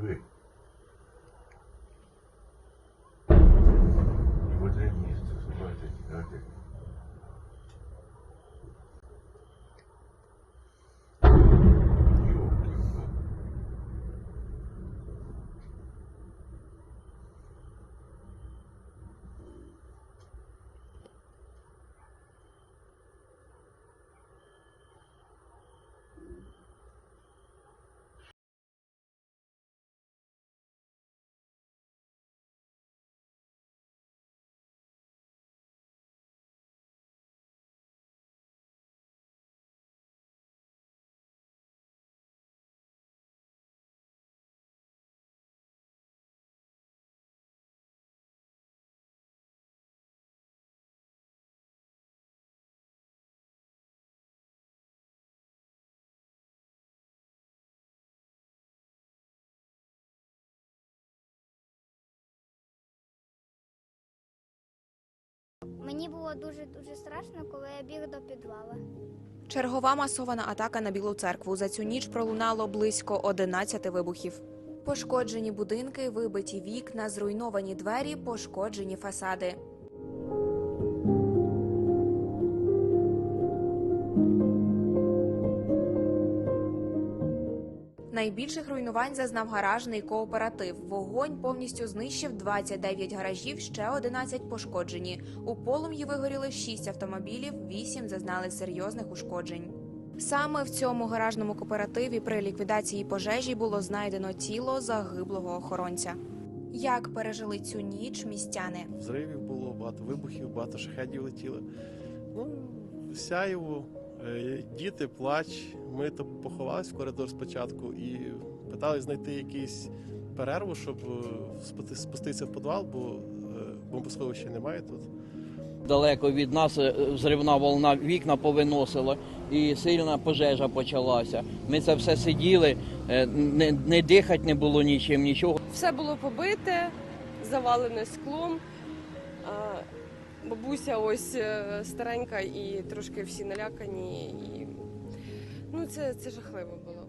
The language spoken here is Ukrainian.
distribué Мені було дуже дуже страшно, коли я біг до підвала. Чергова масована атака на Білу церкву. За цю ніч пролунало близько 11 вибухів. Пошкоджені будинки, вибиті вікна, зруйновані двері, пошкоджені фасади. Найбільших руйнувань зазнав гаражний кооператив. Вогонь повністю знищив 29 гаражів, ще 11 пошкоджені. У полум'ї вигоріли 6 автомобілів, 8 зазнали серйозних ушкоджень. Саме в цьому гаражному кооперативі при ліквідації пожежі було знайдено тіло загиблого охоронця. Як пережили цю ніч містяни? Взривів було, багато вибухів, багато шахедів летіли. Ну, сяєво, діти, плач. Ми то поховалися в коридор спочатку і питали знайти якийсь перерву, щоб е, спуститися в підвал, бо е, бомбосховища немає тут. Далеко від нас е, взривна волна вікна повиносила і сильна пожежа почалася. Ми це все сиділи, е, не, не дихати не було нічим, нічого. Все було побите, завалене склом. Бабуся ось е, старенька і трошки всі налякані. І... Ну, це, це жахливо було.